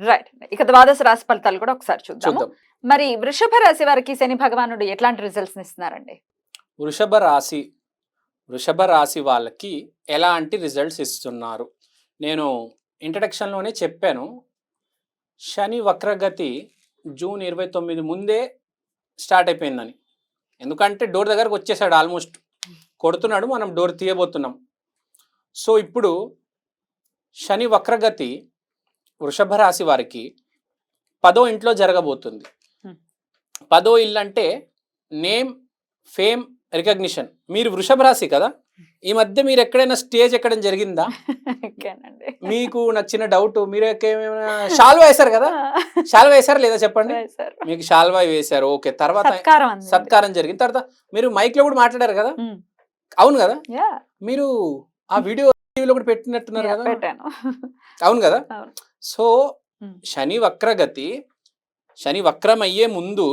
Right ఇక ద్వాదశ రాశి ఫలితాలు కూడా ఒకసారి చూద్దాం. మరి వృషభ రాశి వారికి శని భగవానుడు ఎట్లాంటి రిజల్ట్స్ ఇస్తున్నారండి? వృషభ రాశి వృషభ రాశి వాళ్ళకి ఎలాంటి రిజల్ట్స్ ఇస్తున్నారు? నేను ఇంట్రడక్షన్లోనే చెప్పాను. శని వక్రగతి జూన్ ఇరవై తొమ్మిది ముందే స్టార్ట్ అయిపోయిందని. ఎందుకంటే డోర్ దగ్గరకు వచ్చేసాడు ఆల్మోస్ట్ కొడుతున్నాడు మనం డోర్ తీయబోతున్నాం. సో ఇప్పుడు శని వక్రగతి వృషభ రాశి వారికి పదో ఇంట్లో జరగబోతుంది. పదో ఇల్లు అంటే నేమ్ ఫేమ్ రికగ్నిషన్. మీరు వృషభ రాశి కదా? ఈ మధ్య మీరు ఎక్కడైనా స్టేజ్ ఎక్కడం జరిగిందా? మీకు నచ్చిన డౌట్ మీరు ఏమైనా షాల్వా వేశారు కదా? షాల్వా వేశారా లేదా చెప్పండి. మీకు షాల్వా వేశారు. ఓకే. తర్వాత సత్కారం జరిగింది. తర్వాత మీరు మైక్లో కూడా మాట్లాడారు కదా. అవును కదా? మీరు ఆ వీడియో టీవీలో కూడా పెట్టినట్టున్నారు కదా? అవును కదా. సో. శని వక్రగతి శని వక్రం అయ్యే ముందు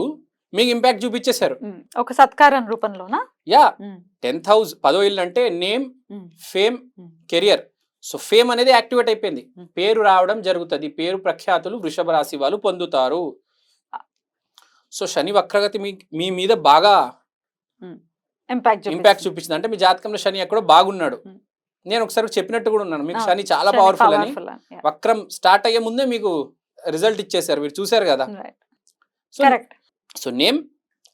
మీకు ఇంపాక్ట్ చూపించేశారు. ఒక సత్కారం రూపంలోనా యా. టెన్త్ హౌస్ పదో ఇల్లు అంటే name. Fame. Career so fame అనేది యాక్టివేట్ అయిపోయింది. పేరు రావడం జరుగుతుంది పేరు ప్రఖ్యాతులు వృషభ రాశి వాళ్ళు పొందుతారు సో శని వక్రగతి మీ మీ మీద బాగా ఇంపాక్ట్ ఇంపాక్ట్ చూపించింది అంటే మీ జాతకంలో శని ఎక్కడో బాగున్నాడు. నేను ఒకసారి చెప్పినట్టు కూడా ఉన్నాను. మీకు. శని చాలా పవర్ఫుల్ అని. వక్రం స్టార్ట్ అయ్యే ముందే మీకు రిజల్ట్ ఇచ్చేసారు మీరు చూసారు కదా? So so name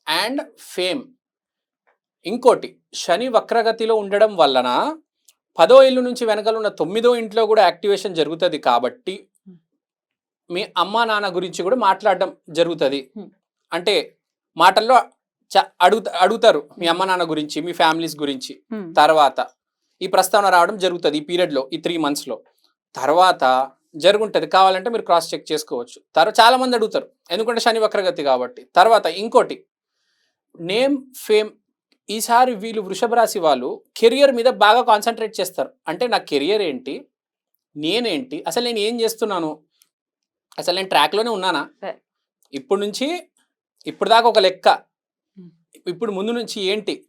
and fame ఇంకోటి శని వక్రగతిలో ఉండడం వలన పదో ఇల్లు నుంచి వెనకాల ఉన్న తొమ్మిదో ఇంట్లో కూడా యాక్టివేషన్ జరుగుతుంది కాబట్టి Hmm. మీ అమ్మా నాన్న గురించి కూడా మాట్లాడడం జరుగుతుంది. Hmm. అంటే మాటల్లో అడుగుతారు మీ అమ్మ నాన్న గురించి మీ ఫ్యామిలీస్ గురించి. తర్వాత ఈ ప్రస్తావన రావడం జరుగుతుంది ఈ పీరియడ్లో ఈ త్రీ మంత్స్లో. తర్వాత జరుగుంటుంది. కావాలంటే మీరు క్రాస్ చెక్ చేసుకోవచ్చు. తర్వాత చాలా మంది అడుగుతారు. ఎందుకంటే శని వక్రగతి కాబట్టి. తర్వాత ఇంకోటి. నేమ్ ఫేమ్ ఈసారి వీళ్ళు వృషభ రాశి వాళ్ళు కెరియర్ మీద బాగా కాన్సన్ట్రేట్ చేస్తారు. అంటే నా కెరియర్ ఏంటి? నేనేంటి? అసలు నేను ఏం చేస్తున్నాను? అసలు నేను ట్రాక్లోనే ఉన్నానా. ఇప్పుడు నుంచి ఇప్పుడు దాకా ఒక లెక్క. ఇప్పుడు ముందు నుంచి ఏంటి?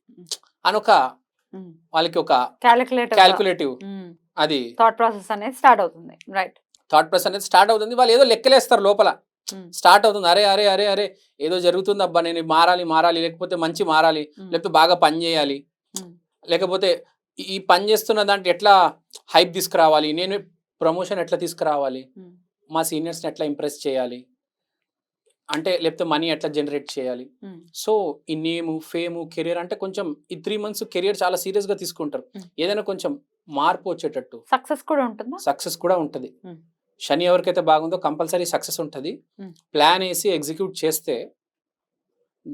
అని ఒక వాళ్ళకి ఒక క్యాలిక్యులేటర్ క్యాల్కులేటివ్ అది. థాట్ ప్రాసెస్ అనేది స్టార్ట్ అవుతుంది. రైట్ థాట్ ప్రాసెస్ అనేది స్టార్ట్ అవుతుంది. వాళ్ళు ఏదో లెక్కలేస్తారు లోపల. స్టార్ట్ అవుతుంది. అరే అరే అరే అరే ఏదో జరుగుతుంది అబ్బా నేను మారాలి మారాలి లేకపోతే మంచి మారాలి లేకపోతే బాగా పని చేయాలి. లేకపోతే ఈ- ఈ పని చేస్తున్న దాంట్లో ఎట్లా హైప్ తీసుకురావాలి? నేను ప్రమోషన్ ఎట్లా తీసుకురావాలి? మా సీనియర్స్ని ఎట్లా ఇంప్రెస్ చేయాలి? అంటే లేకపోతే మనీ ఎట్లా జనరేట్ చేయాలి? సో ఈ నేము ఫేము కెరియర్ అంటే కొంచెం ఈ త్రీ మంత్స్ కెరియర్ చాలా సీరియస్గా తీసుకుంటారు. Mm. ఏదైనా కొంచెం మార్పు వచ్చేటట్టు. సక్సెస్ కూడా ఉంటుందా? సక్సెస్ కూడా ఉంటుంది. శని ఎవరికైతే బాగుందో కంపల్సరీ సక్సెస్ ఉంటుంది. ప్లాన్ వేసి ఎగ్జిక్యూట్ చేస్తే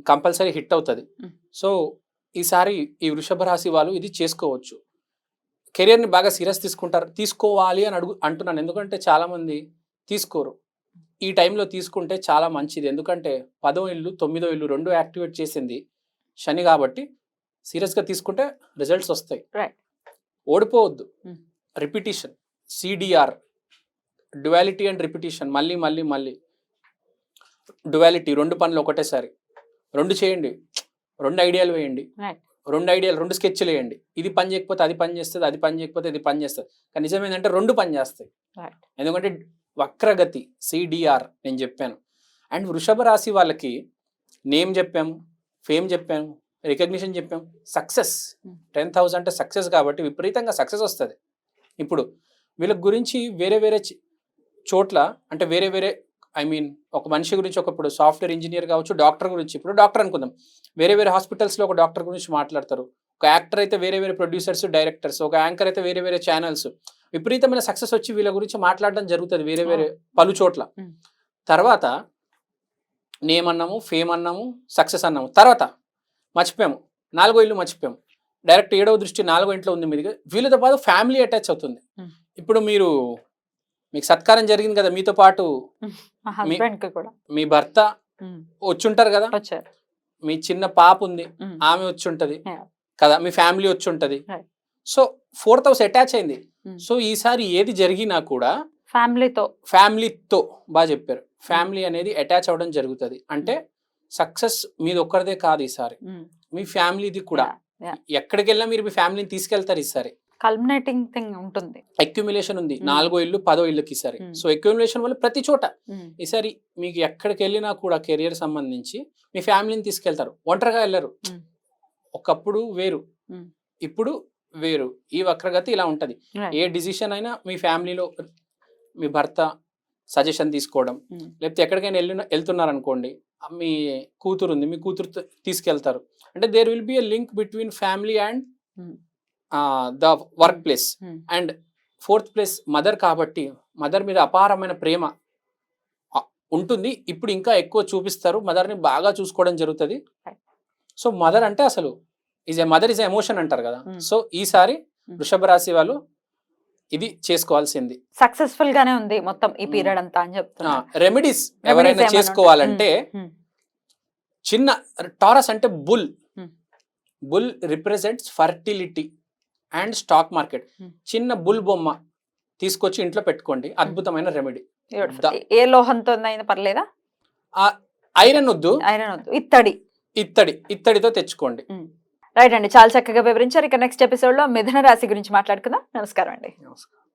కంపల్సరీ హిట్ అవుతుంది. సో ఈసారి ఈ వృషభ రాశి వాళ్ళు ఇది చేసుకోవచ్చు. కెరియర్ని బాగా సీరియస్ తీసుకుంటారు. తీసుకోవాలి అని అడుగు అంటున్నాను. ఎందుకంటే చాలామంది తీసుకోరు. ఈ టైంలో తీసుకుంటే చాలా మంచిది. ఎందుకంటే పదో ఇల్లు తొమ్మిదో ఇల్లు రెండు యాక్టివేట్ చేసింది శని కాబట్టి సీరియస్గా తీసుకుంటే రిజల్ట్స్ వస్తాయి. ఓడిపోవద్దు. Hmm. Repetition CDR duality and repetition మళ్ళీ మళ్ళీ మళ్ళీ. డ్యువాలిటీ రెండు పనులు ఒకటేసారి. రెండు చేయండి. రెండు ఐడియాలు వేయండి. రెండు ఐడియాలు రెండు స్కెచ్లు వేయండి. ఇది పని చేయకపోతే అది పని చేస్తుంది అది పని చేయకపోతే ఇది పని చేస్తుంది. కానీ నిజం ఏంటంటే రెండు పని చేస్తాయి. ఎందుకంటే వక్రగతి సిడిఆర్ నేను చెప్పాను. అండ్ వృషభ రాశి వాళ్ళకి నేమ్ చెప్పాము ఫేమ్ చెప్పాము రికగ్నిషన్ చెప్పాము సక్సెస్. టెన్ థౌసండ్ అంటే సక్సెస్ కాబట్టి విపరీతంగా సక్సెస్ వస్తుంది. ఇప్పుడు వీళ్ళ గురించి వేరే వేరే చోట్ల అంటే వేరే వేరే ఐ మీన్ ఒక మనిషి గురించి ఒకప్పుడు సాఫ్ట్వేర్ ఇంజనీర్ కావచ్చు డాక్టర్ గురించి ఇప్పుడు డాక్టర్ అనుకుందాం. వేరే వేరే హాస్పిటల్స్లో ఒక డాక్టర్ గురించి మాట్లాడతారు. ఒక యాక్టర్ అయితే వేరే వేరే ప్రొడ్యూసర్స్ డైరెక్టర్స్ ఒక యాంకర్ అయితే వేరే వేరే ఛానల్స్. విపరీతమైన సక్సెస్ వచ్చి వీళ్ళ గురించి మాట్లాడడం జరుగుతుంది వేరే వేరే పలు చోట్ల. తర్వాత నేమ్ అన్నాము ఫేమ్ అన్నాము సక్సెస్ అన్నాము. తర్వాత మర్చిపోయాము. నాలుగో ఇల్లు మర్చిపోయాము. డైరెక్ట్ ఏడవ దృష్టి నాలుగో ఇంట్లో ఉంది మీది. వీళ్ళతో పాటు ఫ్యామిలీ అటాచ్ అవుతుంది. ఇప్పుడు మీరు మీకు సత్కారం జరిగింది కదా మీతో పాటు. మా భర్త వచ్చుంటారు కదా? మీ చిన్న పాప ఉంది. ఆమె వచ్చి ఉంటది. కదా? మీ ఫ్యామిలీ వచ్చి ఉంటది. సో ఫోర్త్ హౌస్ అటాచ్ అయింది. Hmm. సో ఈసారి ఏది జరిగినా కూడా ఫ్యామిలీతో. ఫ్యామిలీతో బాగా చెప్పారు. ఫ్యామిలీ అనేది అటాచ్ అవ్వడం జరుగుతుంది. అంటే సక్సెస్ మీది ఒక్కరిదే కాదు ఈసారి. మీ ఫ్యామిలీది కూడా. ఎక్కడికి వెళ్ళినా మీరు మీ ఫ్యామిలీని తీసుకెళ్తారు ఈసారి. కల్మినేటింగ్ థింగ్ ఉంటుంది. అక్యుమిలేషన్ ఉంది. Hmm. నాలుగో ఇల్లు పదో ఇల్లుకి ఈసారి. Hmm. సో అక్యుమిలేషన్ వల్ల ప్రతి చోట ఈసారి మీకు ఎక్కడికి వెళ్ళినా కూడా కెరియర్ సంబంధించి మీ ఫ్యామిలీని తీసుకెళ్తారు. ఒంటరిగా వెళ్ళరు. Hmm. ఒకప్పుడు వేరు. Hmm. ఇప్పుడు వేరు. ఈ వక్రగతి ఇలా ఉంటది. ఏ డిసిషన్ అయినా మీ ఫ్యామిలీలో మీ భర్త సజెషన్ తీసుకోవడం ఉమ్, లేకపోతే ఎక్కడికైనా వెళ్ళిన వెళ్తున్నారు అనుకోండి మీ కూతురు ఉంది మీ కూతురు తీసుకెళ్తారు. అంటే there will be a link between family and Hmm. The work place and fourth place mother కాబట్టి మదర్ మీద అపారమైన ప్రేమ ఉంటుంది. ఇప్పుడు ఇంకా ఎక్కువ చూపిస్తారు. మదర్ని బాగా చూసుకోవడం జరుగుతుంది. సో మదర్ అంటే అసలు is a mother is emotion అంటారు కదా. Hmm. సో ఈసారి Hmm. వృషభ రాశి వాళ్ళు ఇది చేసుకోవాల్సింది. సక్సెస్ఫుల్ గానే ఉంది మొత్తం ఈ. పీరియడ్ అంతా అని చెప్తున్నా. రెమెడీస్ ఎవరైనా చేసుకోవాలంటే చిన్న టారస్ అంటే bull. Hmm. Bull represents fertility and stock market Hmm. చిన్న బుల్ బొమ్మ తీసుకొచ్చి ఇంట్లో పెట్టుకోండి. అద్భుతమైన రెమెడీ ఏ లోహంతో పర్లేదా? ఐరన్ వద్దు. ఐరన్ వద్దు. ఇత్తడి. ఇత్తడి. ఇత్తడితో తెచ్చుకోండి. రైట్ అండి చాలా చక్కగా వివరించారు. ఇక నెక్స్ట్ ఎపిసోడ్లో మిథున రాశి గురించి మాట్లాడుకుందాం. నమస్కారం అండి. నమస్కారం.